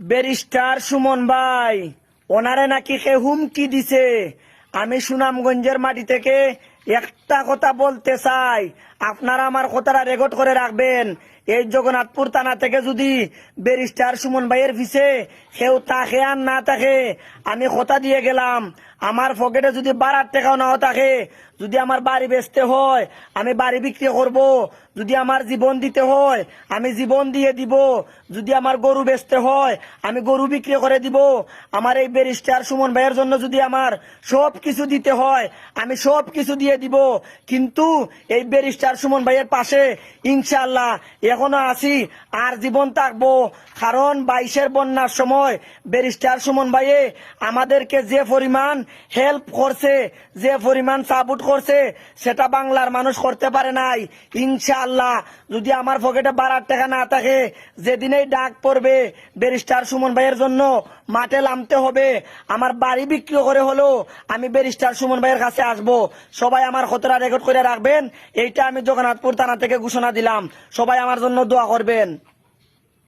Barrister Suman ভাই, ওনারে নাকি সে হুমকি দিছে। আমি সুনামগঞ্জের মাটি থেকে একটা কথা বলতে চাই। আপনারা আমার কথাটা রেকর্ড করে রাখবেন। এই জগন্নাথপুর থানা থেকে যদি ব্যারিস্টার সুমন ভাইয়ের পিছে কেউ তাকে আর না থাকে, আমি কথা দিয়ে গেলাম। আমার পকেটে যদি বারার টাকাও নাও থাকে, যদি আমার বাড়ি বেচতে হয়, আমি বাড়ি বিক্রি করব। যদি আমার জীবন দিতে হয়, আমি জীবন দিয়ে দিব। যদি আমার গরু বেচতে হয়, আমি গরু বিক্রি করে দিব। আমার এই ব্যারিস্টার সুমন ভাইয়ের জন্য যদি আমার সব কিছু দিতে হয়, আমি সব কিছু দিয়ে দিব। কিন্তু এই ব্যারিস্টার সুমন ভাইয়ের পাশে ইনশাল্লাহ এখনও আছি আর জীবন থাকব। কারণ বাইশের বন্যার সময় ব্যারিস্টার সুমন ভাইয়ে আমাদেরকে যে পরিমাণ হেল্প করছে, যে পরিমাণ সাপোর্ট করছে, সেটা বাংলার মানুষ করতে পারে নাই। ইনশাআল্লাহ যদি আমার পকেটে বাড়ার টাকা না থাকে, যেদিনেই ডাক পড়বে ব্যারিস্টার সুমন ভাইয়ের জন্য মাঠে নামতে হবে। আমার বাড়ি বিক্রি করে হলেও আমি ব্যারিস্টার সুমন ভাইয়ের কাছে আসব। সবাই আমার কতটা রেকর্ড করে রাখবেন। এইটা আমি জগন্নাথপুর থানা থেকে ঘোষণা দিলাম। সবাই আমার জন্য দোয়া করবেন।